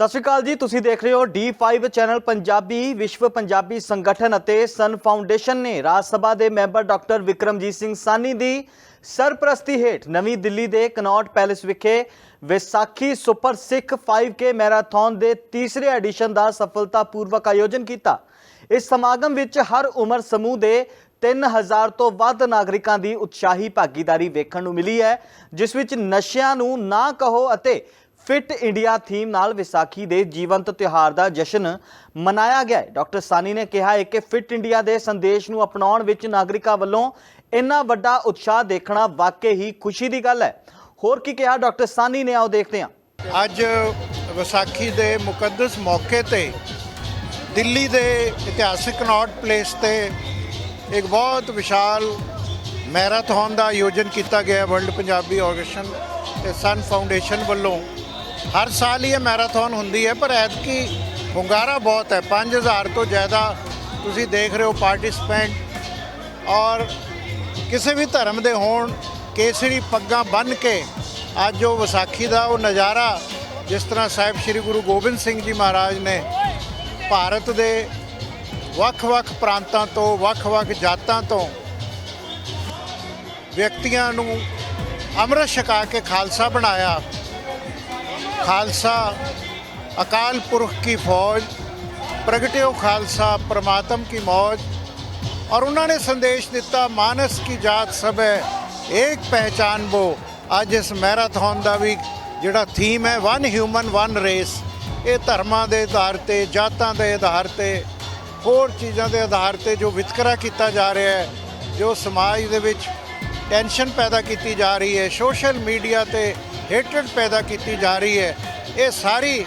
ਸਤਿ ਸ਼੍ਰੀ ਅਕਾਲ ਜੀ, ਤੁਸੀਂ ਦੇਖ ਰਹੇ ਹੋ D5 ਚੈਨਲ ਪੰਜਾਬੀ, ਵਿਸ਼ਵ ਪੰਜਾਬੀ ਸੰਗਠਨ ਅਤੇ ਸਨ ਫਾਊਂਡੇਸ਼ਨ ਨੇ ਰਾਜ ਸਭਾ ਦੇ ਮੈਂਬਰ ਡਾਕਟਰ ਵਿਕਰਮਜੀਤ ਸਿੰਘ ਸਾਨੀ ਦੀ ਸਰਪ੍ਰਸਤੀ ਹੇਠ ਨਵੀਂ ਦਿੱਲੀ ਦੇ ਕਨੌਟ ਪੈਲੇਸ ਵਿਖੇ ਵਿਸਾਖੀ ਸੁਪਰ ਸਿੱਖ 5K ਮੈਰਾਥਨ ਦੇ ਤੀਸਰੇ ਐਡੀਸ਼ਨ ਦਾ ਸਫਲਤਾਪੂਰਵਕ ਆਯੋਜਨ ਕੀਤਾ। ਇਸ ਸਮਾਗਮ ਵਿੱਚ ਹਰ ਉਮਰ ਸਮੂਹ ਦੇ 3000 ਤੋਂ ਵੱਧ ਨਾਗਰਿਕਾਂ ਦੀ ਉਤਸ਼ਾਹੀ, ਭਾਗੀਦਾਰੀ ਵੇਖਣ ਨੂੰ ਮਿਲੀ ਹੈ, ਜਿਸ ਵਿੱਚ ਨਸ਼ਿਆਂ ਨੂੰ ਨਾ ਕਹੋ ਅਤੇ ਫਿਟ ਇੰਡੀਆ ਥੀਮ ਨਾਲ ਵਿਸਾਖੀ ਦੇ ਜੀਵੰਤ ਤਿਉਹਾਰ ਦਾ ਜਸ਼ਨ ਮਨਾਇਆ ਗਿਆ ਹੈ। ਡਾਕਟਰ ਸਾਨੀ ਨੇ ਕਿਹਾ ਹੈ ਕਿ ਫਿਟ ਇੰਡੀਆ ਦੇ ਸੰਦੇਸ਼ ਨੂੰ ਅਪਣਾਉਣ ਵਿੱਚ ਨਾਗਰਿਕਾਂ ਵੱਲੋਂ ਇੰਨਾ ਵੱਡਾ ਉਤਸ਼ਾਹ ਦੇਖਣਾ ਵਾਕਈ ਹੀ ਖੁਸ਼ੀ ਦੀ ਗੱਲ ਹੈ। ਹੋਰ ਕੀ ਕਿਹਾ ਡਾਕਟਰ ਸਾਨੀ ਨੇ, ਆਓ ਦੇਖਦੇ ਹਾਂ। ਅੱਜ ਵਿਸਾਖੀ ਦੇ ਮੁਕੱਦਸ ਮੌਕੇ ਤੇ ਦਿੱਲੀ ਦੇ ਇਤਿਹਾਸਿਕ ਨੌਟ ਪਲੇਸ ਤੇ ਇੱਕ ਬਹੁਤ ਵਿਸ਼ਾਲ ਮੈਰਾਥਨ ਦਾ ਆਯੋਜਨ ਕੀਤਾ ਗਿਆ ਵਰਲਡ ਪੰਜਾਬੀ ਆਰਗੇਨਾਈਜੇਸ਼ਨ ਤੇ ਸਨ ਫਾਊਂਡੇਸ਼ਨ ਵੱਲੋਂ। ਹਰ ਸਾਲ ਹੀ ਇਹ ਮੈਰਾਥਨ ਹੁੰਦੀ ਹੈ, ਪਰ ਐਤਕੀ ਹੁੰਗਾਰਾ ਬਹੁਤ ਹੈ। 5000 ਤੋਂ ਜ਼ਿਆਦਾ ਤੁਸੀਂ ਦੇਖ ਰਹੇ ਹੋ ਪਾਰਟਿਸਪੈਂਟ ਔਰ ਕਿਸੇ ਵੀ ਧਰਮ ਦੇ ਹੋਣ, ਕੇਸਰੀ ਪੱਗਾਂ ਬੰਨ੍ਹ ਕੇ ਅੱਜ ਉਹ ਵਿਸਾਖੀ ਦਾ ਉਹ ਨਜ਼ਾਰਾ, ਜਿਸ ਤਰ੍ਹਾਂ ਸਾਹਿਬ ਸ੍ਰੀ ਗੁਰੂ ਗੋਬਿੰਦ ਸਿੰਘ ਜੀ ਮਹਾਰਾਜ ਨੇ ਭਾਰਤ ਦੇ ਵੱਖ-ਵੱਖ ਪ੍ਰਾਂਤਾਂ ਤੋਂ, ਵੱਖ-ਵੱਖ ਜਾਤਾਂ ਤੋਂ ਵਿਅਕਤੀਆਂ ਨੂੰ ਅੰਮ੍ਰਿਤ ਛਕਾ ਕੇ ਖਾਲਸਾ ਬਣਾਇਆ। ਖਾਲਸਾ, ਅਕਾਲ ਪੁਰਖ ਕੀ ਫੌਜ, ਪ੍ਰਗਟਿਓ ਖਾਲਸਾ, ਪ੍ਰਮਾਤਮ ਕੀ ਮੌਜ। ਔਰ ਉਹਨਾਂ ਨੇ ਸੰਦੇਸ਼ ਦਿੱਤਾ, ਮਾਨਸ ਕੀ ਜਾਤ ਸਭ ਹੈ ਇੱਕ ਪਹਿਚਾਨ ਬੋ। ਅੱਜ ਇਸ ਮੈਰਾਥਨ ਦਾ ਵੀ ਜਿਹੜਾ ਥੀਮ ਹੈ ਵਨ ਹਿਊਮਨ ਵਨ ਰੇਸ ਇਹ ਧਰਮਾਂ ਦੇ ਆਧਾਰ ਤੇ, ਜਾਤਾਂ ਦੇ ਆਧਾਰ ਤੇ, ਹੋਰ ਚੀਜ਼ਾਂ ਦੇ ਆਧਾਰ ਤੇ ਜੋ ਵਿਤਕਰਾ ਕੀਤਾ ਜਾ ਰਿਹਾ ਹੈ, ਜੋ ਸਮਾਜ ਦੇ ਵਿੱਚ ਟੈਨਸ਼ਨ ਪੈਦਾ ਕੀਤੀ ਜਾ ਰਹੀ ਹੈ ਸੋਸ਼ਲ ਮੀਡੀਆ ਤੇ ਹੇਟਰਡ ਪੈਦਾ ਕੀਤੀ ਜਾ ਰਹੀ ਹੈ। ਇਹ ਸਾਰੀ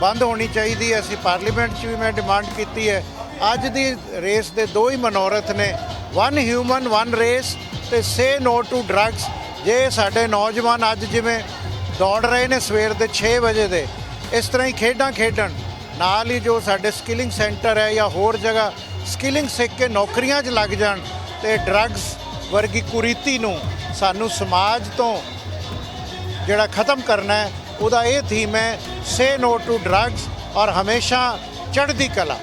ਬੰਦ ਹੋਣੀ ਚਾਹੀਦੀ ਹੈ। ਅਸੀਂ ਪਾਰਲੀਮੈਂਟ 'ਚ ਵੀ ਮੈਂ ਡਿਮਾਂਡ ਕੀਤੀ ਹੈ। ਅੱਜ ਦੀ ਰੇਸ ਦੇ ਦੋ ਹੀ ਮਨੋਰਥ ਨੇ। ਵਨ ਹਿਊਮਨ ਵਨ ਰੇਸ ਤੇ ਸੇ ਨੋ ਟੂ ਡਰੱਗਸ ਜੇ ਸਾਡੇ ਨੌਜਵਾਨ ਅੱਜ ਜਿਵੇਂ ਦੌੜ ਰਹੇ ਨੇ ਸਵੇਰ ਦੇ 6 ਵਜੇ ਦੇ, ਇਸ ਤਰ੍ਹਾਂ ਹੀ ਖੇਡਾਂ ਖੇਡਣ। ਨਾਲ ਹੀ ਜੋ ਸਾਡੇ ਸਕਿਲਿੰਗ ਸੈਂਟਰ ਹੈ ਜਾਂ ਹੋਰ ਜਗ੍ਹਾ ਸਕਿਲਿੰਗ ਸਿੱਖ ਕੇ ਨੌਕਰੀਆਂ 'ਚ ਲੱਗ ਜਾਣ ਤੇ ਡਰੱਗਸ ਵਰਗੀ ਕੁਰੀਤੀ ਨੂੰ ਸਾਨੂੰ ਸਮਾਜ ਤੋਂ ਜਿਹੜਾ ਖਤਮ ਕਰਨਾ ਹੈ, ਉਹਦਾ ਇਹ ਥੀਮ ਹੈ ਸੇ ਨੋ ਟੂ ਡਰੱਗਸ ਔਰ ਹਮੇਸ਼ਾ ਚੜ੍ਹਦੀ ਕਲਾ।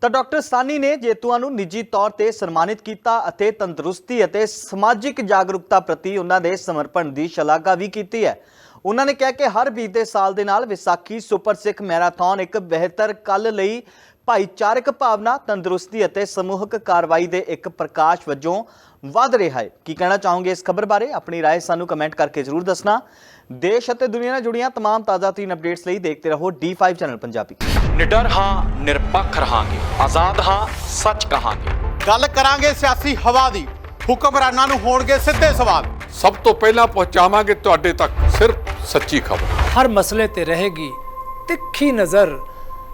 ਤਾਂ ਡਾਕਟਰ ਸਾਨੀ ਨੇ ਜੇਤੂਆਂ ਨੂੰ ਨਿੱਜੀ ਤੌਰ ਤੇ ਸਨਮਾਨਿਤ ਕੀਤਾ ਅਤੇ ਤੰਦਰੁਸਤੀ ਅਤੇ ਸਮਾਜਿਕ ਜਾਗਰੂਕਤਾ ਪ੍ਰਤੀ ਉਹਨਾਂ ਦੇ ਸਮਰਪਣ ਦੀ ਸ਼ਲਾਘਾ ਵੀ ਕੀਤੀ ਹੈ। ਉਹਨਾਂ ਨੇ ਕਿਹਾ ਕਿ ਹਰ ਬੀਤੇ ਸਾਲ ਦੇ ਨਾਲ ਵਿਸਾਖੀ ਸੁਪਰ ਸਿੱਖ ਮੈਰਾਥਨ ਇੱਕ ਬਿਹਤਰ ਕੱਲ ਲਈ ਭਾਈਚਾਰਕ ਭਾਵਨਾ ਤੰਦਰੁਸਤੀ ਅਤੇ ਸਮੂਹਕ ਕਾਰਵਾਈ ਦੇ ਇੱਕ ਪ੍ਰਕਾਸ਼ ਵਜੋਂ ਵੱਧ ਰਿਹਾ ਹੈ ਕੀ ਕਹਿਣਾ ਚਾਹੋਗੇ ਇਸ ਖਬਰ ਬਾਰੇ ਆਪਣੀ رائے ਸਾਨੂੰ ਕਮੈਂਟ ਕਰਕੇ ਜ਼ਰੂਰ ਦੱਸਣਾ ਦੇਸ਼ ਅਤੇ ਦੁਨੀਆ ਨਾਲ ਜੁੜੀਆਂ तमाम ਤਾਜ਼ਾ ਤਰੀਨ ਅਪਡੇਟਸ ਲਈ ਦੇਖਦੇ ਰਹੋ D5 ਚੈਨਲ ਪੰਜਾਬੀ ਨਿਡਰ ਹਾਂ ਨਿਰਪੱਖ ਰਹਾਂਗੇ ਆਜ਼ਾਦ ਹਾਂ ਸੱਚ ਕਹਾਂਗੇ ਗੱਲ ਕਰਾਂਗੇ ਸਿਆਸੀ ਹਵਾ ਦੀ ਹੁਕਮਰਾਨਾਂ ਨੂੰ ਹੋਣਗੇ ਸਿੱਧੇ ਸਵਾਲ ਸਭ ਤੋਂ ਪਹਿਲਾਂ ਪਹੁੰਚਾਵਾਂਗੇ ਤੁਹਾਡੇ ਤੱਕ ਸਿਰਫ ਸੱਚੀ ਖਬਰ ਹਰ ਮਸਲੇ ਤੇ ਰਹੇਗੀ ਤਿੱਖੀ ਨਜ਼ਰ